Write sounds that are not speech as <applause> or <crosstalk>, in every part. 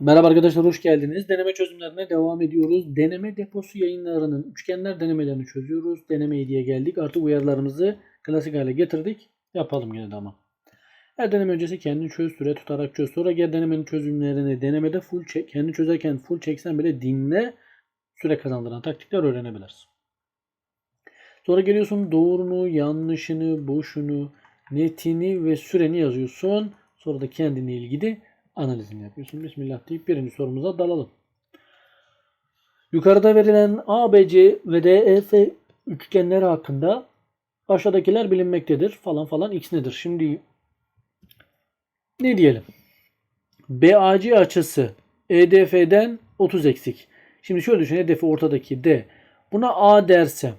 Merhaba arkadaşlar hoş geldiniz. Deneme çözümlerine devam ediyoruz. Deneme deposu yayınlarının üçgenler denemelerini çözüyoruz. Deneme diye geldik. Artık uyarılarımızı klasik hale getirdik. Yapalım yine de ama. Her deneme öncesi kendini çöz, süre tutarak çöz. Sonra gel denemenin çözümlerini denemede full çek. Kendi çözerken full çeksen bile dinle. Süre kazandıran taktikler öğrenebilirsin. Sonra geliyorsun doğrunu, yanlışını, boşunu, netini ve süreni yazıyorsun. Sonra da kendine ilgili analizini yapıyorsun. Bismillah deyip birinci sorumuza dalalım. Yukarıda verilen ABC ve DEF üçgenleri hakkında aşağıdakiler bilinmektedir falan falan x nedir? Şimdi ne diyelim? BAC açısı EDF'den 30 eksik. Şimdi şöyle düşün. EDF ortadaki D. Buna A dersem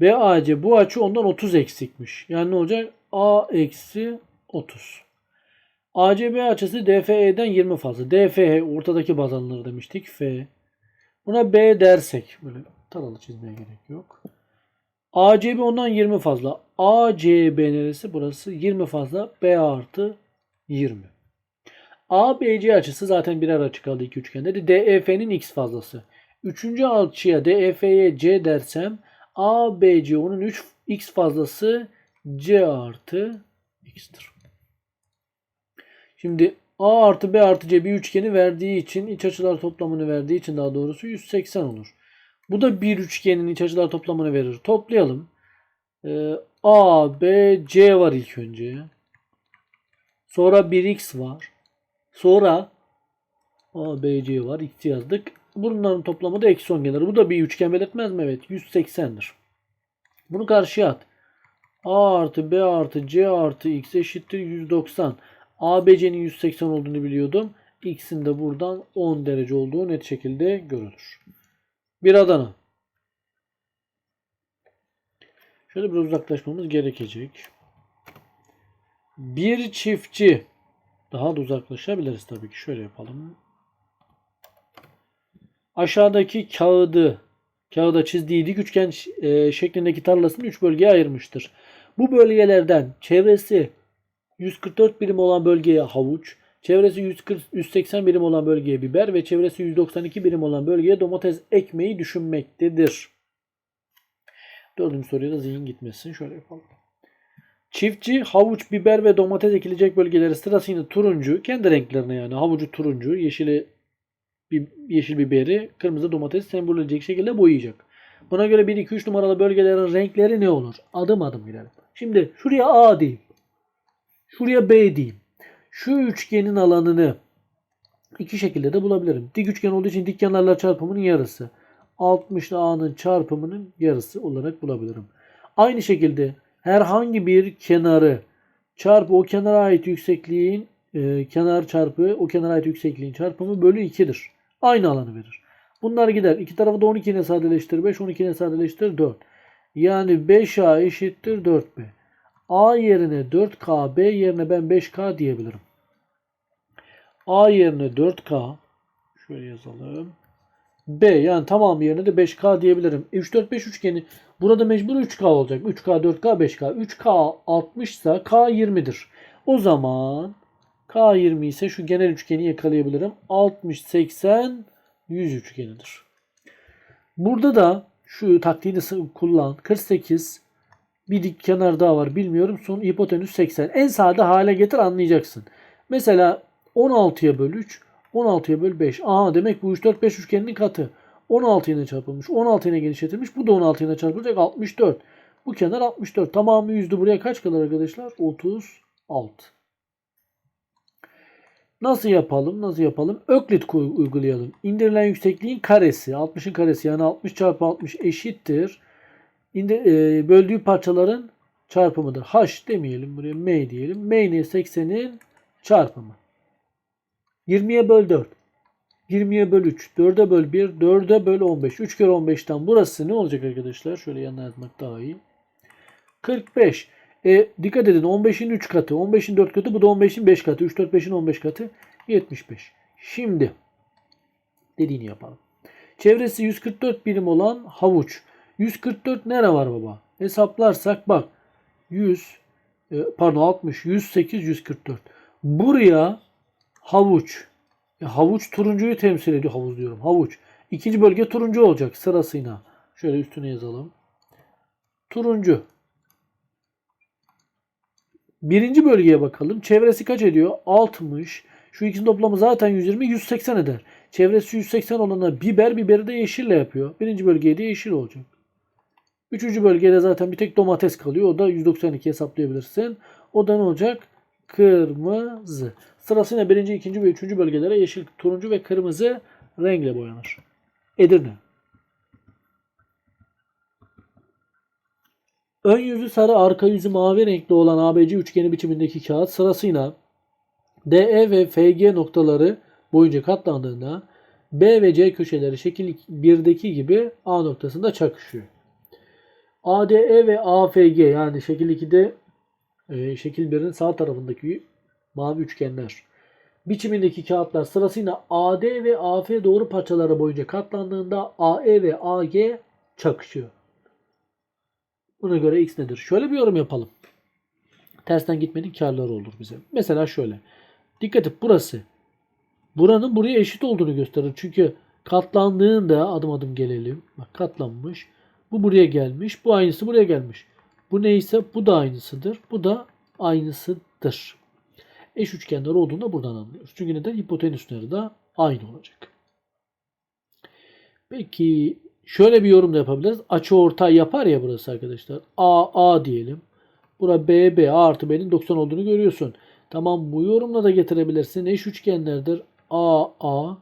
BAC bu açı ondan 30 eksikmiş. Yani ne olacak? A eksi 30. ACB açısı DFE'den 20 fazla. DFE ortadaki baz alınır demiştik. F. Buna B dersek. Böyle taralı çizmeye gerek yok. ACB ondan 20 fazla. ACB neresi? Burası 20 fazla. B artı 20. ABC açısı zaten birer açı kaldı iki üçgende. DEF'nin x fazlası. Üçüncü açıya DEF'ye C dersem ABC onun 3 x fazlası C artı x'tir. Şimdi A artı B artı C bir üçgeni verdiği için iç açılar toplamını verdiği için daha doğrusu 180 olur. Bu da bir üçgenin iç açılar toplamını verir. Toplayalım. Ee, A, B, C var ilk önce. Sonra 1x var. Sonra A, B, C var. X yazdık. Bunların toplamı da eksi 10 gelir. Bu da bir üçgen belirtmez mi? Evet. 180'dir. Bunu karşıya at. A artı B artı C artı X eşittir 190. ABC'nin 180 olduğunu biliyordum. X'in de buradan 10 derece olduğu net şekilde görülür. Bir Adana. Şöyle biraz uzaklaşmamız gerekecek. Bir çiftçi. Daha da uzaklaşabiliriz tabii ki. Şöyle yapalım. Aşağıdaki kağıdı kağıda çizdiği dik üçgen e, şeklindeki tarlasını 3 bölgeye ayırmıştır. Bu bölgelerden çevresi 144 birim olan bölgeye havuç, çevresi 140, 180 birim olan bölgeye biber ve çevresi 192 birim olan bölgeye domates ekmeği düşünmektedir. Dördüncü soruya da zihin gitmesin. Şöyle yapalım. Çiftçi havuç, biber ve domates ekilecek bölgeleri sırasıyla turuncu, kendi renklerine yani havucu turuncu, yeşili yeşil biberi, kırmızı domates sembol edecek şekilde boyayacak. Buna göre 1, 2, 3 numaralı bölgelerin renkleri ne olur? Adım adım gidelim. Şimdi şuraya A diyeyim. Şuraya B diyeyim. Şu üçgenin alanını iki şekilde de bulabilirim. Dik üçgen olduğu için dik kenarlar çarpımının yarısı. 60 ile A'nın çarpımının yarısı olarak bulabilirim. Aynı şekilde herhangi bir kenarı çarpı o kenara ait yüksekliğin e, kenar çarpı o kenara ait yüksekliğin çarpımı bölü 2'dir. Aynı alanı verir. Bunlar gider. İki tarafı da 12 ile sadeleştir. 5, 12 ile sadeleştir 4. Yani 5A eşittir 4B. A yerine 4K, B yerine ben 5K diyebilirim. A yerine 4K şöyle yazalım. B yani tamam yerine de 5K diyebilirim. 3 4 5 üçgeni burada mecbur 3K olacak. 3K, 4K, 5K. 3K 60 ise K 20'dir. O zaman K 20 ise şu genel üçgeni yakalayabilirim. 60 80 100 üçgenidir. Burada da şu taktiğini kullan. 48 bir dik kenar daha var bilmiyorum. Son hipotenüs 80. En sade hale getir anlayacaksın. Mesela 16'ya böl 3, 16'ya böl 5. Aha demek bu 3 4 5 üçgeninin katı. 16 ile çarpılmış. 16 ile genişletilmiş. Bu da 16 ile çarpılacak 64. Bu kenar 64. Tamamı yüzdü. Buraya kaç kalır arkadaşlar? 36. Nasıl yapalım? Nasıl yapalım? Öklit uygulayalım. İndirilen yüksekliğin karesi. 60'ın karesi yani 60 çarpı 60 eşittir. İndir, e, böldüğü parçaların çarpımıdır. H demeyelim buraya M diyelim. M ne 80'in çarpımı. 20'ye böl 4. 20'ye böl 3. 4'e böl 1. 4'e böl 15. 3 kere 15'ten burası ne olacak arkadaşlar? Şöyle yanına yazmak daha iyi. 45. E, dikkat edin 15'in 3 katı. 15'in 4 katı. Bu da 15'in 5 katı. 3, 4, 5'in 15 katı. 75. Şimdi dediğini yapalım. Çevresi 144 birim olan havuç. 144 nere var baba? Hesaplarsak bak 100 e, pardon 60 108 144. Buraya havuç E, havuç turuncuyu temsil ediyor. Havuz diyorum. Havuç. İkinci bölge turuncu olacak sırasıyla. Şöyle üstüne yazalım. Turuncu. Birinci bölgeye bakalım. Çevresi kaç ediyor? 60. Şu ikisinin toplamı zaten 120. 180 eder. Çevresi 180 olana biber. Biberi de yeşille yapıyor. Birinci bölgeye de yeşil olacak. Üçüncü bölgede zaten bir tek domates kalıyor. O da 192 hesaplayabilirsin. O da ne olacak? Kırmızı. Sırasıyla birinci, ikinci ve üçüncü bölgelere yeşil, turuncu ve kırmızı renkle boyanır. Edirne. Ön yüzü sarı, arka yüzü mavi renkli olan ABC üçgeni biçimindeki kağıt sırasıyla DE ve FG noktaları boyunca katlandığında B ve C köşeleri şekil 1'deki gibi A noktasında çakışıyor. ADE ve AFG yani şekil 2'de e, şekil 1'in sağ tarafındaki mavi üçgenler biçimindeki kağıtlar sırasıyla AD ve AF doğru parçalara boyunca katlandığında AE ve AG çakışıyor. Buna göre X nedir? Şöyle bir yorum yapalım. Tersten gitmenin karları olur bize. Mesela şöyle. Dikkat et burası. Buranın buraya eşit olduğunu gösterir. Çünkü katlandığında adım adım gelelim. Bak katlanmış. Bu buraya gelmiş. Bu aynısı buraya gelmiş. Bu neyse bu da aynısıdır. Bu da aynısıdır. Eş üçgenler olduğunda buradan anlıyoruz. Çünkü neden? Hipotenüsleri de aynı olacak. Peki şöyle bir yorum da yapabiliriz. Açı ortay yapar ya burası arkadaşlar. A A diyelim. Bura B B A artı B'nin 90 olduğunu görüyorsun. Tamam bu yorumla da getirebilirsin. Eş üçgenlerdir. A A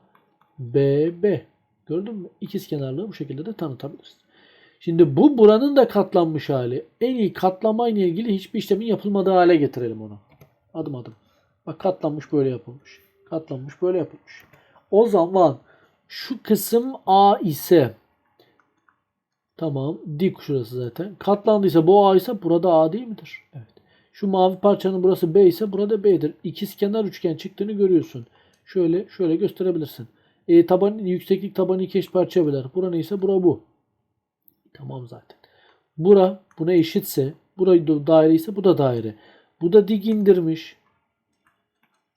B B. Gördün mü? İkizkenarlığı bu şekilde de tanıtabiliriz. Şimdi bu buranın da katlanmış hali. En iyi katlama ile ilgili hiçbir işlemin yapılmadığı hale getirelim onu. Adım adım. Bak katlanmış böyle yapılmış. Katlanmış böyle yapılmış. O zaman şu kısım A ise tamam dik şurası zaten. Katlandıysa bu A ise burada A değil midir? Evet. Şu mavi parçanın burası B ise burada B'dir. İkizkenar üçgen çıktığını görüyorsun. Şöyle şöyle gösterebilirsin. E, taban, yükseklik tabanı iki eş parçaya böler. Bura neyse bura bu. Tamam zaten. Bura buna eşitse, burayı da daire ise bu da daire. Bu da dik indirmiş.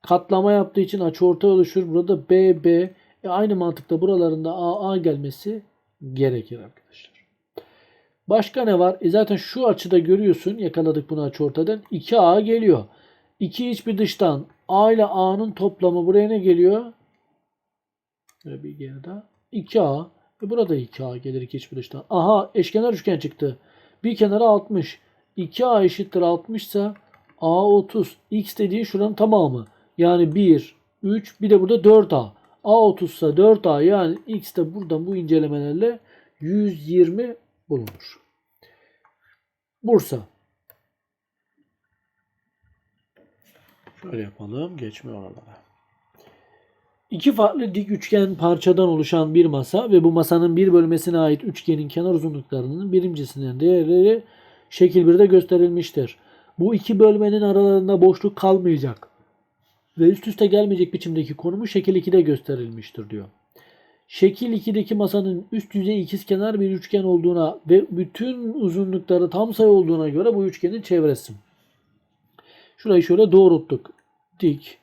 Katlama yaptığı için açıortay oluşur. Burada B, B. E aynı mantıkta buralarında A, A gelmesi gerekir arkadaşlar. Başka ne var? E zaten şu açıda görüyorsun. Yakaladık bunu açıortaydan. 2A geliyor. 2 iç bir dıştan. A ile A'nın toplamı buraya ne geliyor? Böyle bir geri daha. 2A. E burada 2A gelir 2 iç dıştan. Aha eşkenar üçgen çıktı. Bir kenara 60. 2A eşittir 60 ise A 30. X dediğin şuranın tamamı. Yani 1, 3 bir de burada 4A. A 30 ise 4A yani X de buradan bu incelemelerle 120 bulunur. Bursa. Şöyle yapalım. Geçme oralara. İki farklı dik üçgen parçadan oluşan bir masa ve bu masanın bir bölmesine ait üçgenin kenar uzunluklarının birincisinin değerleri şekil 1'de gösterilmiştir. Bu iki bölmenin aralarında boşluk kalmayacak ve üst üste gelmeyecek biçimdeki konumu şekil 2'de gösterilmiştir diyor. Şekil 2'deki masanın üst yüzey ikizkenar bir üçgen olduğuna ve bütün uzunlukları tam sayı olduğuna göre bu üçgenin çevresi. Şurayı şöyle doğrulttuk. Dik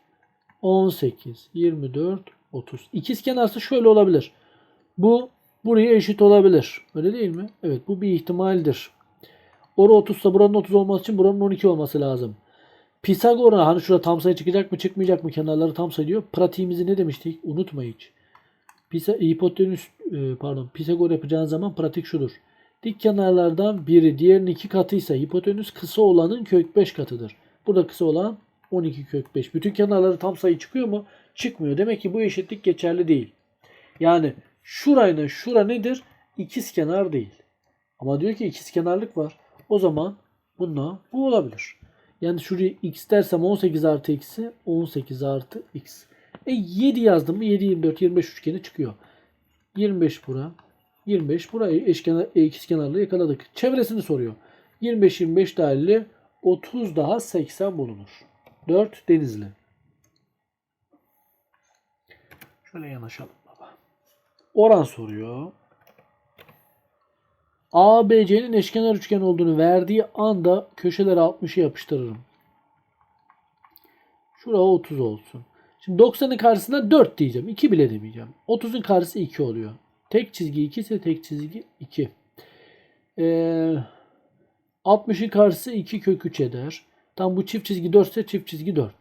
18, 24, 30. İkizkenarsa şöyle olabilir. Bu buraya eşit olabilir. Öyle değil mi? Evet bu bir ihtimaldir. Ora 30 ise buranın 30 olması için buranın 12 olması lazım. Pisagor'a hani şurada tam sayı çıkacak mı çıkmayacak mı kenarları tam sayı diyor. Pratiğimizi ne demiştik? Unutma hiç. Pisa, hipotenüs e, pardon Pisagor yapacağın zaman pratik şudur. Dik kenarlardan biri diğerinin iki katıysa hipotenüs kısa olanın kök 5 katıdır. Burada kısa olan 12 kök 5. Bütün kenarları tam sayı çıkıyor mu? Çıkmıyor. Demek ki bu eşitlik geçerli değil. Yani şurayla şura nedir? İkiz kenar değil. Ama diyor ki ikiz kenarlık var. O zaman bununla bu olabilir. Yani şuraya x dersem 18 artı x'i 18 artı x. E 7 yazdım mı 7, 24, 25 üçgeni çıkıyor. 25 bura. 25 burayı eşkenar, e, ikizkenarlı yakaladık. Çevresini soruyor. 25, 25 dahilli 30 daha 80 bulunur. 4 Denizli. Şöyle yanaşalım baba. Oran soruyor. ABC'nin eşkenar üçgen olduğunu verdiği anda köşelere 60'ı yapıştırırım. Şura 30 olsun. Şimdi 90'ın karşısına 4 diyeceğim. 2 bile demeyeceğim. 30'un karşısı 2 oluyor. Tek çizgi 2 ise tek çizgi 2. Ee, 60'ın karşısı 2 kök 3 eder. Tam bu çift çizgi 4 ise çift çizgi 4.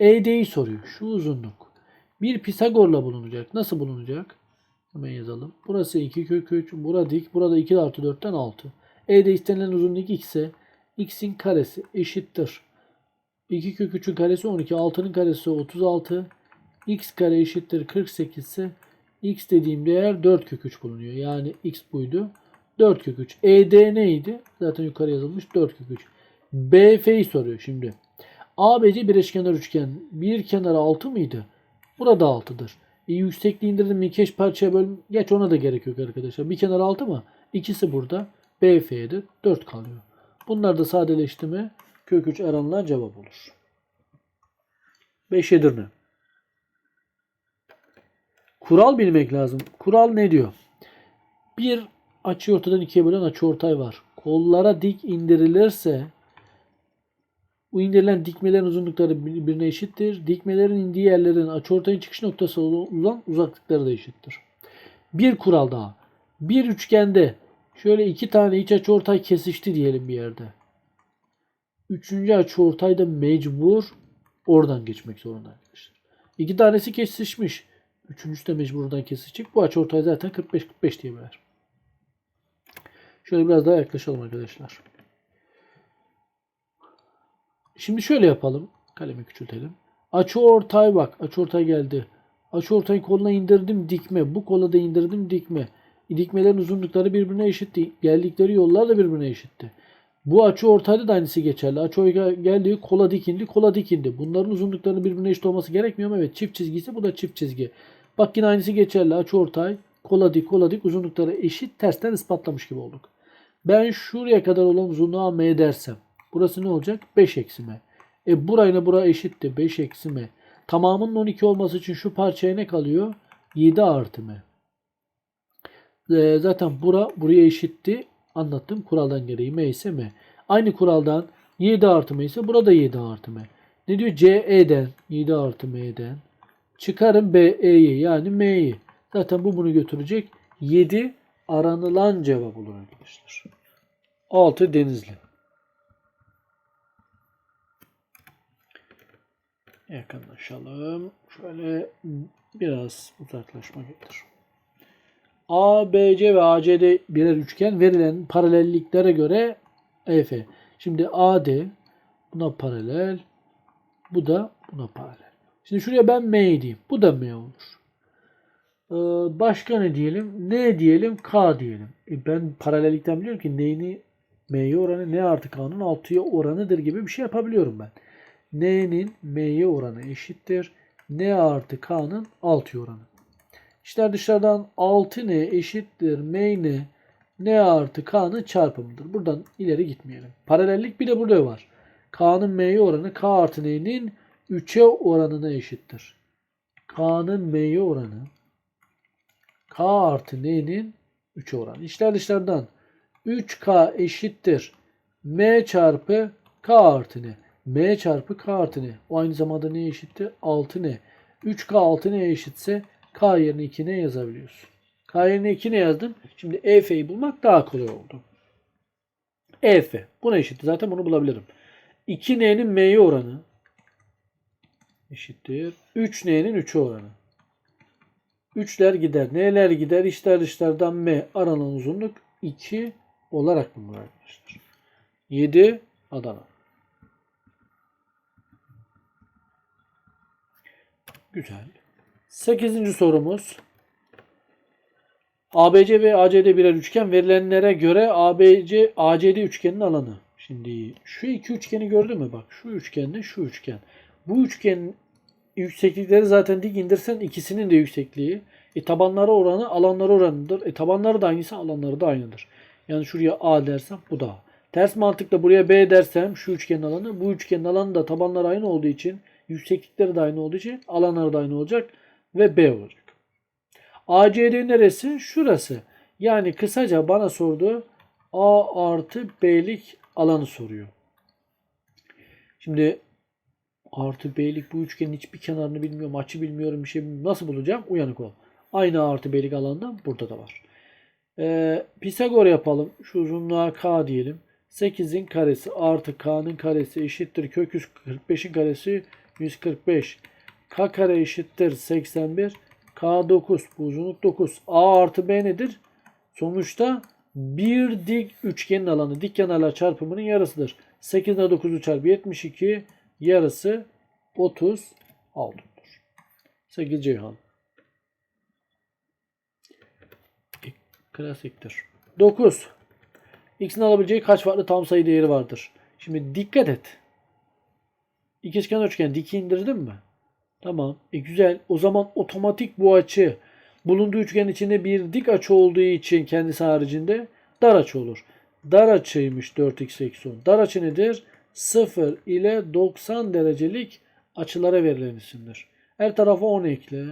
ED'yi soruyor. Şu uzunluk. Bir Pisagor'la bulunacak. Nasıl bulunacak? Hemen yazalım. Burası 2 kök 3. Burada dik. Burada 2 artı 4'ten 6. ED istenilen uzunluk x ise x'in karesi eşittir. 2 kök 3'ün karesi 12. 6'nın karesi 36. x kare eşittir 48 ise x dediğim değer 4 kök 3 bulunuyor. Yani x buydu. 4 kök 3. ED neydi? Zaten yukarı yazılmış 4 kök 3. BF'yi soruyor şimdi. ABC bir eşkenar üçgen. Bir kenarı 6 mıydı? Burada 6'dır. E, yüksekliği indirdim mi keş parçaya böl. Geç ona da gerek yok arkadaşlar. Bir kenar 6 mı? İkisi burada. BF'de 4 kalıyor. Bunlar da sadeleşti mi kök 3 aranılan cevap olur. 5 Edirne. Kural bilmek lazım. Kural ne diyor? Bir açı ortadan ikiye bölen açı ortay var. Kollara dik indirilirse bu indirilen dikmelerin uzunlukları birbirine eşittir. Dikmelerin indiği yerlerin açıortayın çıkış noktası olan uzaklıkları da eşittir. Bir kural daha. Bir üçgende şöyle iki tane iç açıortay kesişti diyelim bir yerde. Üçüncü açıortay da mecbur oradan geçmek zorunda arkadaşlar. İki tanesi kesişmiş. Üçüncüsü de mecbur oradan kesişecek. Bu açıortay zaten 45-45 diye böler. Şöyle biraz daha yaklaşalım arkadaşlar. Şimdi şöyle yapalım. Kalemi küçültelim. Açı ortay bak. Açı ortay geldi. Açı ortayı koluna indirdim dikme. Bu kola da indirdim dikme. Dikmelerin uzunlukları birbirine eşitti. Geldikleri yollar da birbirine eşitti. Bu açı ortayda da aynısı geçerli. Açı ortay geldi kola dikindi kola dikindi. Bunların uzunluklarının birbirine eşit olması gerekmiyor mu? Evet çift çizgisi bu da çift çizgi. Bak yine aynısı geçerli. Açı ortay kola dik kola dik uzunlukları eşit tersten ispatlamış gibi olduk. Ben şuraya kadar olan uzunluğa m dersem Burası ne olacak? 5 eksi m. E burayla bura eşitti. 5 eksi m. Tamamının 12 olması için şu parçaya ne kalıyor? 7 artı m. E, zaten bura buraya eşitti. Anlattım kuraldan gereği m ise m. Aynı kuraldan 7 artı m ise burada 7 artı m. Ne diyor? CE'den 7 artı m'den çıkarın BE'yi yani m'yi. Zaten bu bunu götürecek. 7 aranılan cevap olur arkadaşlar. 6 Denizli. Yakınlaşalım. Şöyle biraz uzaklaşma getir. A, B, C ve ACD birer üçgen verilen paralelliklere göre EF. Şimdi AD buna paralel. Bu da buna paralel. Şimdi şuraya ben M diyeyim. Bu da M olur. Ee, başka ne diyelim? N diyelim. K diyelim. E ben paralellikten biliyorum ki N'ni M'ye oranı N artı K'nın 6'ya oranıdır gibi bir şey yapabiliyorum ben. N'nin M'ye oranı eşittir. N artı K'nın 6 oranı. İşler dışarıdan 6N eşittir. M'ne N artı K'nın çarpımıdır. Buradan ileri gitmeyelim. Paralellik bir de burada var. K'nın M'ye oranı K artı N'nin 3'e oranına eşittir. K'nın M'ye oranı K artı N'nin 3'e oranı. İşler dışarıdan 3K eşittir. M çarpı K artı N. M çarpı K artı N. O aynı zamanda neye eşitti? 6 N. 3K 6 N'ye eşitse K yerine 2 N yazabiliyorsun. K yerine 2 N yazdım. Şimdi EF'yi bulmak daha kolay oldu. EF. Buna eşitti. Zaten bunu bulabilirim. 2 N'nin M'ye oranı eşittir. 3 N'nin 3'e oranı. 3'ler gider. N'ler gider. İçler dışlardan M aranan uzunluk 2 olarak bulunur arkadaşlar. 7 Adana. Güzel. Sekizinci sorumuz. ABC ve ACD birer üçgen verilenlere göre ABC ACD üçgenin alanı. Şimdi şu iki üçgeni gördün mü? Bak şu üçgenle şu üçgen. Bu üçgenin yükseklikleri zaten dik indirsen ikisinin de yüksekliği. E tabanları oranı alanları oranıdır. E tabanları da aynısı alanları da aynıdır. Yani şuraya A dersem bu da A. Ters mantıkla buraya B dersem şu üçgenin alanı. Bu üçgenin alanı da tabanları aynı olduğu için Yükseklikleri de aynı olduğu için alanları da aynı olacak ve B olacak. ACD neresi? Şurası. Yani kısaca bana sorduğu A artı B'lik alanı soruyor. Şimdi Artı B'lik bu üçgenin hiçbir kenarını bilmiyorum. Açı bilmiyorum. Bir şey bilmiyorum. Nasıl bulacağım? Uyanık ol. Aynı artı B'lik alanda burada da var. Ee, Pisagor yapalım. Şu uzunluğa K diyelim. 8'in karesi artı K'nın karesi eşittir. Kök 145'in karesi 145. K kare eşittir 81. K 9. Bu uzunluk 9. A artı B nedir? Sonuçta bir dik üçgenin alanı dik kenarlar çarpımının yarısıdır. 8 ile 9'u çarpı 72 yarısı 36'dır. 8 Ceyhan. E, Klasiktir. 9. X'in alabileceği kaç farklı tam sayı değeri vardır? Şimdi dikkat et. İkizkenar üçgen diki indirdim mi? Tamam. E güzel. O zaman otomatik bu açı bulunduğu üçgen içinde bir dik açı olduğu için kendisi haricinde dar açı olur. Dar açıymış 4x eksi 10. Dar açı nedir? 0 ile 90 derecelik açılara verilen isimdir. Her tarafa 10 ekle.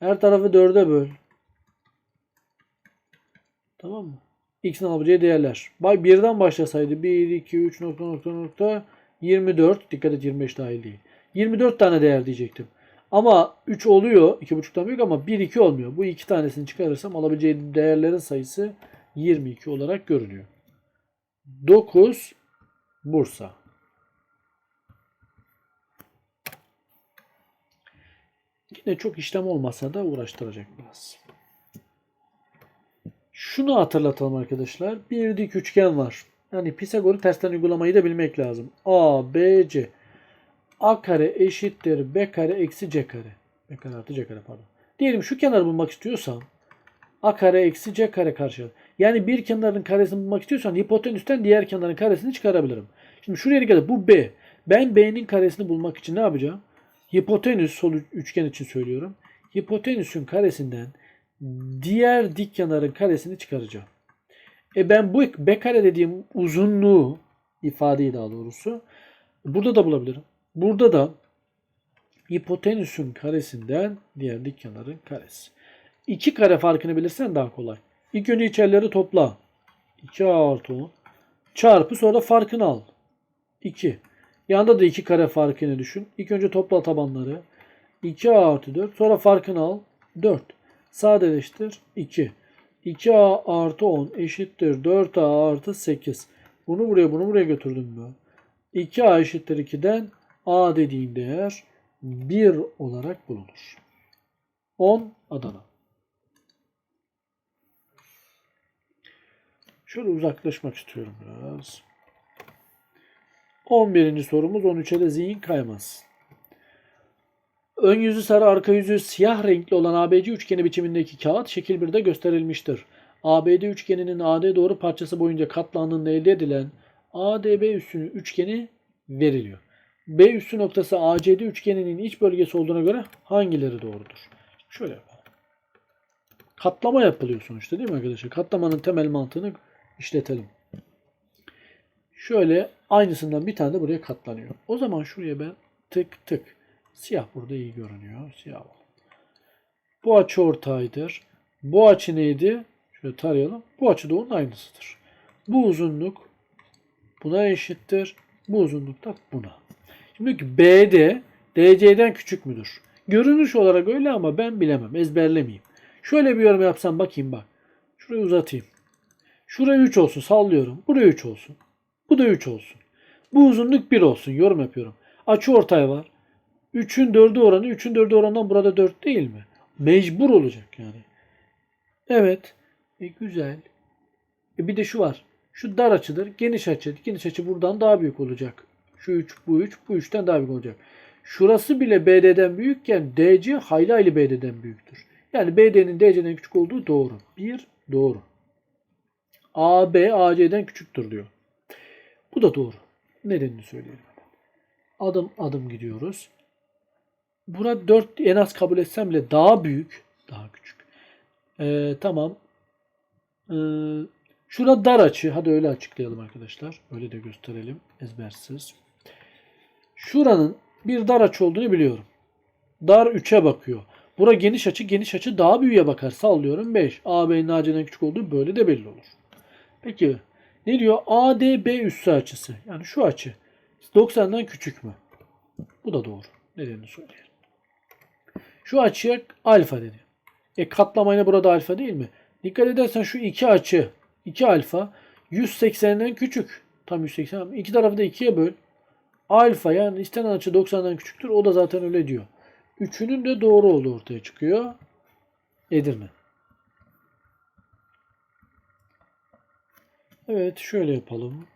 Her tarafı 4'e böl. Tamam mı? X'in alabileceği değerler. Bak birden başlasaydı 1, 2, 3 nokta nokta nokta 24. Dikkat et 25 dahil değil. 24 tane değer diyecektim. Ama 3 oluyor. 2.5'tan büyük ama 1, 2 olmuyor. Bu iki tanesini çıkarırsam alabileceği değerlerin sayısı 22 olarak görünüyor. 9 Bursa. Yine çok işlem olmasa da uğraştıracak biraz. Şunu hatırlatalım arkadaşlar. Bir dik üçgen var. Yani Pisagor'u tersten uygulamayı da bilmek lazım. A, B, C. A kare eşittir B kare eksi C kare. B kare artı C kare pardon. Diyelim şu kenarı bulmak istiyorsam A kare eksi C kare karşı. Yani bir kenarın karesini bulmak istiyorsan hipotenüsten diğer kenarın karesini çıkarabilirim. Şimdi şuraya dikkat. Bu B. Ben B'nin karesini bulmak için ne yapacağım? Hipotenüs sol üçgen için söylüyorum. Hipotenüsün karesinden diğer dik kenarın karesini çıkaracağım. E ben bu B kare dediğim uzunluğu ifadeyi daha doğrusu burada da bulabilirim. Burada da hipotenüsün karesinden diğer dik kenarın karesi. İki kare farkını bilirsen daha kolay. İlk önce içerileri topla. 2 artı 10 çarpı sonra farkını al. 2. Yanda da 2 kare farkını düşün. İlk önce topla tabanları. 2 artı 4 sonra farkını al. 4. Sadeleştir 2. 2a artı 10 eşittir 4a artı 8. Bunu buraya bunu buraya götürdüm ben. 2a eşittir 2'den a dediğin değer 1 olarak bulunur. 10 Adana. Şöyle uzaklaşmak istiyorum biraz. 11. sorumuz 13'e de zihin kaymaz. Ön yüzü sarı, arka yüzü siyah renkli olan ABC üçgeni biçimindeki kağıt şekil 1'de gösterilmiştir. ABD üçgeninin AD doğru parçası boyunca katlandığında elde edilen ADB üssü üçgeni veriliyor. B üssü noktası ACD üçgeninin iç bölgesi olduğuna göre hangileri doğrudur? Şöyle yapalım. Katlama yapılıyor sonuçta değil mi arkadaşlar? Katlamanın temel mantığını işletelim. Şöyle aynısından bir tane de buraya katlanıyor. O zaman şuraya ben tık tık Siyah burada iyi görünüyor. Siyah var. Bu açı ortaydır. Bu açı neydi? Şöyle tarayalım. Bu açı da onun aynısıdır. Bu uzunluk buna eşittir. Bu uzunluk da buna. Şimdi ki BD DC'den küçük müdür? Görünüş olarak öyle ama ben bilemem. Ezberlemeyeyim. Şöyle bir yorum yapsam bakayım bak. Şurayı uzatayım. Şuraya 3 olsun sallıyorum. Buraya 3 olsun. Bu da 3 olsun. Bu uzunluk 1 olsun. Yorum yapıyorum. Açı ortay var. 3'ün 4'ü oranı 3'ün 4'ü oranından burada 4 değil mi? Mecbur olacak yani. Evet. E, güzel. E, bir de şu var. Şu dar açıdır. Geniş açı. Geniş açı buradan daha büyük olacak. Şu 3, bu 3, bu 3'ten daha büyük olacak. Şurası bile BD'den büyükken DC hayli hayli BD'den büyüktür. Yani BD'nin DC'den küçük olduğu doğru. Bir doğru. AB AC'den küçüktür diyor. Bu da doğru. Nedenini söyleyelim. Adım adım gidiyoruz. Buna 4 en az kabul etsem bile daha büyük. Daha küçük. Ee, tamam. Ee, şurada dar açı. Hadi öyle açıklayalım arkadaşlar. Öyle de gösterelim. Ezbersiz. Şuranın bir dar açı olduğunu biliyorum. Dar 3'e bakıyor. Bura geniş açı. Geniş açı daha büyüğe bakar. Sallıyorum 5. AB'nin AC'den küçük olduğu böyle de belli olur. Peki ne diyor? ADB üssü açısı. Yani şu açı. 90'dan küçük mü? Bu da doğru. Nedenini söyleyelim. Şu açıya alfa deniyor. E katlamayla burada alfa değil mi? Dikkat edersen şu iki açı, iki alfa 180'den küçük. Tam 180. İki tarafı da ikiye böl. Alfa yani istenen açı 90'dan küçüktür. O da zaten öyle diyor. Üçünün de doğru olduğu ortaya çıkıyor. Edirne. Evet şöyle yapalım.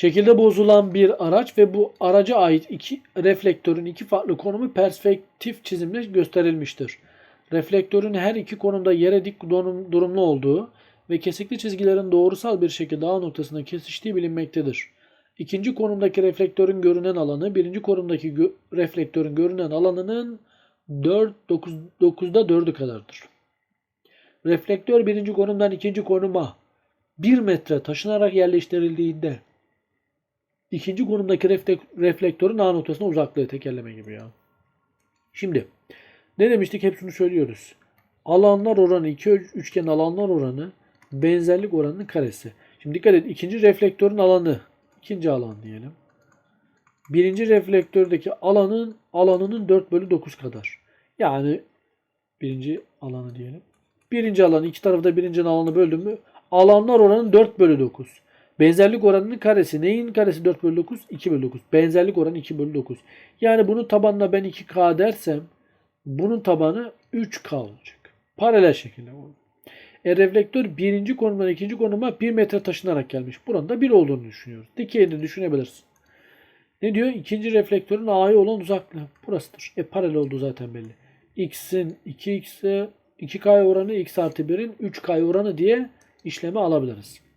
Şekilde bozulan bir araç ve bu araca ait iki reflektörün iki farklı konumu perspektif çizimle gösterilmiştir. Reflektörün her iki konumda yere dik durumlu olduğu ve kesikli çizgilerin doğrusal bir şekilde A noktasında kesiştiği bilinmektedir. İkinci konumdaki reflektörün görünen alanı birinci konumdaki gö- reflektörün görünen alanının 4, 9, 9'da 4'ü kadardır. Reflektör birinci konumdan ikinci konuma 1 metre taşınarak yerleştirildiğinde ikinci konumdaki reflek- reflektörün A noktasına uzaklığı tekerleme gibi ya. Şimdi ne demiştik hepsini söylüyoruz. Alanlar oranı iki üçgen alanlar oranı benzerlik oranının karesi. Şimdi dikkat et ikinci reflektörün alanı ikinci alan diyelim. Birinci reflektördeki alanın alanının 4 bölü 9 kadar. Yani birinci alanı diyelim. Birinci alanı iki tarafı da birincinin alanı böldüm mü alanlar oranı 4 bölü 9. Benzerlik oranının karesi. Neyin karesi 4 bölü 9? 2 bölü 9. Benzerlik oranı 2 bölü 9. Yani bunun tabanına ben 2K dersem bunun tabanı 3K olacak. Paralel şekilde. E reflektör birinci konumdan ikinci konuma 1 metre taşınarak gelmiş. Buranın da 1 olduğunu düşünüyoruz. Dikeyini düşünebilirsin. Ne diyor? İkinci reflektörün A'ya olan uzaklığı. Burasıdır. E paralel olduğu zaten belli. X'in 2X'e 2K oranı X artı 1'in 3K oranı diye işlemi alabiliriz.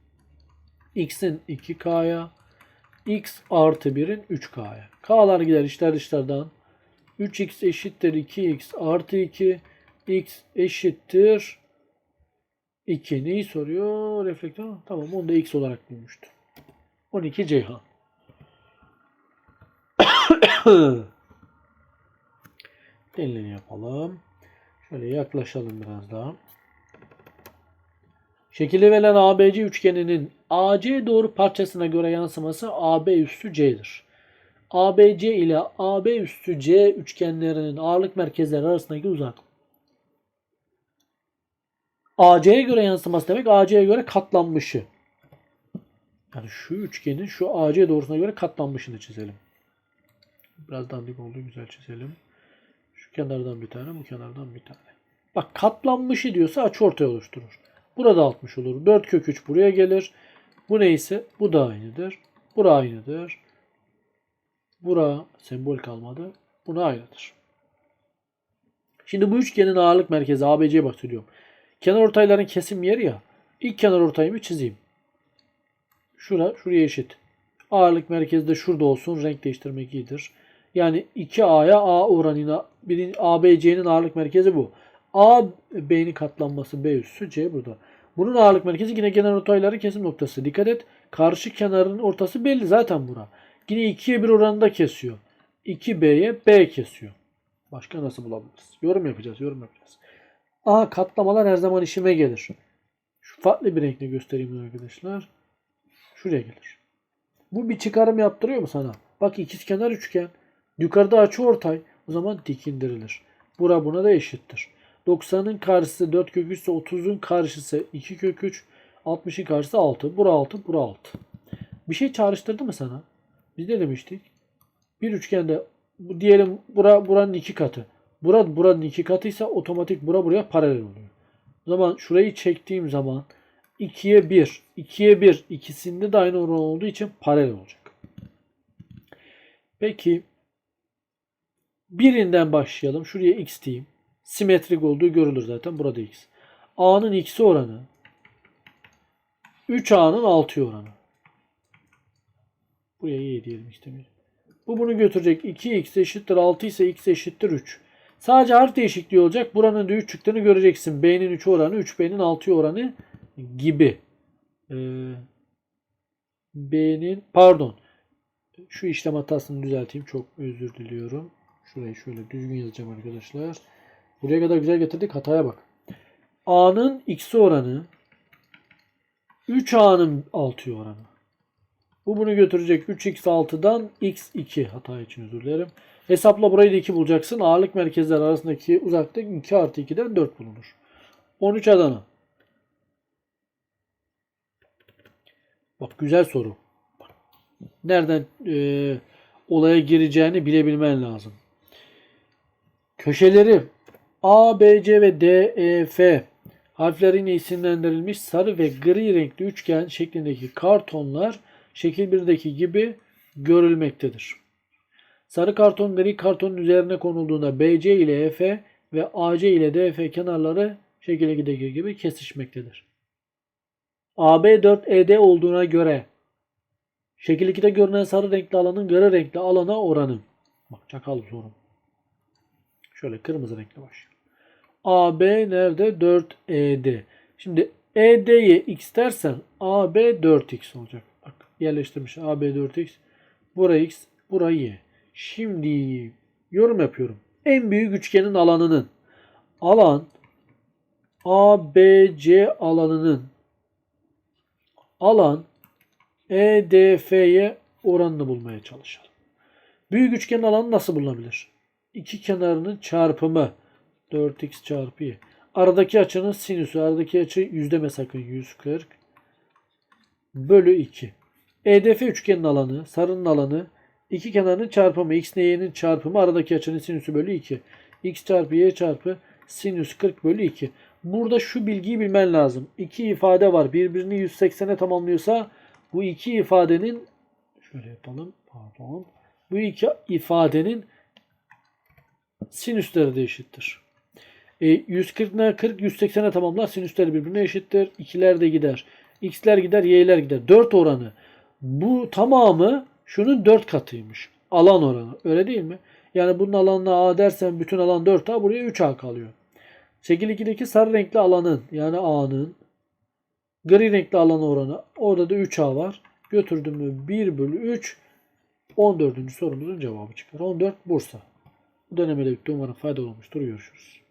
X'in 2K'ya X artı 1'in 3K'ya. K'lar gider içler dışlardan. 3X eşittir 2X artı 2 X eşittir 2. Neyi soruyor? Reflektör. Tamam onu da X olarak bulmuştu. 12 Ceyhan. <coughs> Delilini yapalım. Şöyle yaklaşalım biraz daha. Şekilde verilen ABC üçgeninin AC doğru parçasına göre yansıması AB üssü C'dir. ABC ile AB üssü C üçgenlerinin ağırlık merkezleri arasındaki uzaklık. AC'ye göre yansıması demek AC'ye göre katlanmışı. Yani şu üçgenin şu AC doğrusuna göre katlanmışını çizelim. Biraz dandik oldu güzel çizelim. Şu kenardan bir tane bu kenardan bir tane. Bak katlanmışı diyorsa açıortay oluşturur. Burada 60 olur. 4 kök 3 buraya gelir. Bu neyse bu da aynıdır. Bura aynıdır. Bura sembol kalmadı. Buna aynıdır. Şimdi bu üçgenin ağırlık merkezi ABC'ye bahsediyorum. Kenar ortayların kesim yeri ya. İlk kenar ortayımı çizeyim. Şura, şuraya eşit. Ağırlık merkezi de şurada olsun. Renk değiştirmek iyidir. Yani 2A'ya A oranına birinci ABC'nin ağırlık merkezi bu. A B'nin katlanması B üssü C burada. Bunun ağırlık merkezi yine kenar ortayların kesim noktası. Dikkat et. Karşı kenarın ortası belli zaten bura. Yine 2'ye 1 oranında kesiyor. 2B'ye B kesiyor. Başka nasıl bulabiliriz? Yorum yapacağız. Yorum yapacağız. A katlamalar her zaman işime gelir. Şu farklı bir renkle göstereyim arkadaşlar. Şuraya gelir. Bu bir çıkarım yaptırıyor mu sana? Bak ikizkenar üçgen. Yukarıda açı ortay. O zaman dik indirilir. Bura buna da eşittir. 90'ın karşısı 4 kök 3 ise 30'un karşısı 2 kök 3. 60'ın karşısı 6. Bura 6. Bura 6. Bir şey çağrıştırdı mı sana? Biz ne demiştik? Bir üçgende bu diyelim bura buranın iki katı. Bura buranın iki katıysa otomatik bura buraya paralel oluyor. O zaman şurayı çektiğim zaman 2'ye 1, 2'ye 1 ikisinde de aynı oran olduğu için paralel olacak. Peki birinden başlayalım. Şuraya x diyeyim. Simetrik olduğu görülür zaten. Burada x. A'nın x'i oranı 3A'nın 6 oranı. Buraya y diyelim işte. Bu bunu götürecek. 2x eşittir 6 ise x eşittir 3. Sadece harf değişikliği olacak. Buranın da 3 çıktığını göreceksin. B'nin 3 oranı 3B'nin 6 oranı gibi. Ee, B'nin pardon. Şu işlem hatasını düzelteyim. Çok özür diliyorum. Şurayı şöyle düzgün yazacağım arkadaşlar. Buraya kadar güzel getirdik. Hataya bak. A'nın x'i oranı 3A'nın 6 oranı. Bu bunu götürecek 3x6'dan x2 hata için özür dilerim. Hesapla burayı da 2 bulacaksın. Ağırlık merkezler arasındaki uzaklık 2 artı 2'den 4 bulunur. 13 Adana. Bak güzel soru. Nereden e, olaya gireceğini bilebilmen lazım. Köşeleri A, B, C ve D, E, F harfleriyle isimlendirilmiş sarı ve gri renkli üçgen şeklindeki kartonlar şekil 1'deki gibi görülmektedir. Sarı karton gri kartonun üzerine konulduğunda BC ile EF ve AC ile DF kenarları şekil 2'deki gibi kesişmektedir. AB 4 ED olduğuna göre şekil 2'de görünen sarı renkli alanın gri renkli alana oranı. Bak çakal sorum. Şöyle kırmızı renkli başlıyor. AB nerede? 4 ED. Şimdi ED'ye x dersen AB 4x olacak. Bak yerleştirmiş AB 4x. Buraya x, buraya y. Şimdi yorum yapıyorum. En büyük üçgenin alanının alan ABC alanının alan EDF'ye oranını bulmaya çalışalım. Büyük üçgenin alanı nasıl bulunabilir? İki kenarının çarpımı 4x çarpı y. Aradaki açının sinüsü. Aradaki açı yüzdeme sakın 140 bölü 2. EDF üçgenin alanı, sarının alanı, iki kenarının çarpımı, x ile y'nin çarpımı, aradaki açının sinüsü bölü 2. x çarpı y çarpı sinüs 40 bölü 2. Burada şu bilgiyi bilmen lazım. İki ifade var. Birbirini 180'e tamamlıyorsa bu iki ifadenin şöyle yapalım. Pardon. Bu iki ifadenin sinüsleri de eşittir. E, 140 ne 40 180'e tamamlar sinüsler birbirine eşittir. İkiler de gider. X'ler gider, Y'ler gider. 4 oranı. Bu tamamı şunun 4 katıymış. Alan oranı. Öyle değil mi? Yani bunun alanına A dersen bütün alan 4A buraya 3A kalıyor. Şekil 2'deki sarı renkli alanın yani A'nın gri renkli alan oranı orada da 3A var. Götürdüm mü 1 bölü 3 14. sorumuzun cevabı çıkar. 14 Bursa. Bu denemede bitti. Umarım faydalı olmuştur. Görüşürüz.